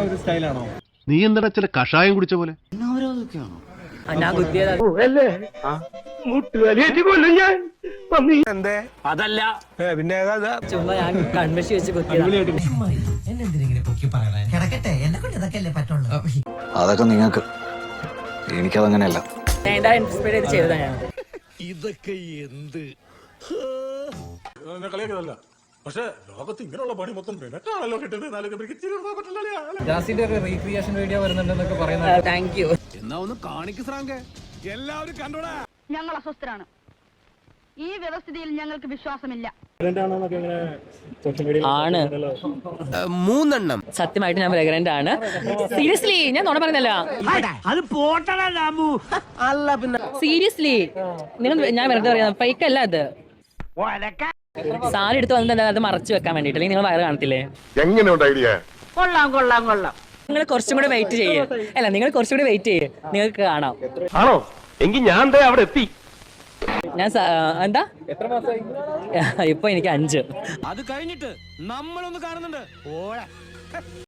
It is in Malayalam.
ഒരു സ്റ്റൈലാണോ? നീ എന്താ ചില കഷായം കുടിച്ച പോലെ? ആ, ഞാൻ. എനിക്കതങ്ങനെയല്ല അതല്ല. പിന്നെ ചുമ്മാ ഞാൻ വെച്ച് കിടക്കട്ടെ. എന്നെ കൊണ്ട് ഇതൊക്കെ എന്ത്? പറ്റുള്ളൂ അതൊക്കെ ലോകത്ത് ഇങ്ങനെയുള്ള പണി മൊത്തം ചെയ്തതാ ഞാൻ ജാസിന്റെ റീക്രിയേഷൻ വീഡിയോ വരുന്നുണ്ടെന്നൊക്കെ പറയുന്നത് താങ്ക് യു ഞങ്ങൾ അസ്വസ്ഥരാണ്. ഈ വ്യവസ്ഥിതിയിൽ ഞങ്ങൾക്ക് വിശ്വാസമില്ല. ആണ് മൂന്നെണ്ണം. സത്യമായിട്ട് ഞാൻ പ്രഗ്നന്റ് ആണ്. സീരിയസ്ലി ഞാൻ നോണ പറഞ്ഞല്ല. അത് അല്ല പിന്നെ സീരിയസ്ലി നിങ്ങൾ ഞാൻ വെറുതെ പറയാം ഫേക്ക് അല്ല അത്. സാരി എടുത്ത് വന്നിട്ട് അത് മറച്ചു വെക്കാൻ വേണ്ടിട്ട് നിങ്ങൾ വയറ് കാണത്തില്ലേ? എങ്ങനെയുണ്ട് ഐഡിയ? കൊള്ളാം കൊള്ളാം കൊള്ളാം. നിങ്ങൾ കുറച്ചും കൂടെ വെയിറ്റ് ചെയ്യേ. അല്ല നിങ്ങൾ കുറച്ചും കൂടെ വെയിറ്റ് ചെയ്യേ. നിങ്ങൾക്ക് കാണാം. ആണോ? എങ്കിൽ ഞാൻ ദേ അവിടെ എത്തി. ഞാൻ എന്താ? ഇപ്പൊ എനിക്ക് അഞ്ച്. അത് കഴിഞ്ഞിട്ട് നമ്മളൊന്ന് കാണുന്നുണ്ട്.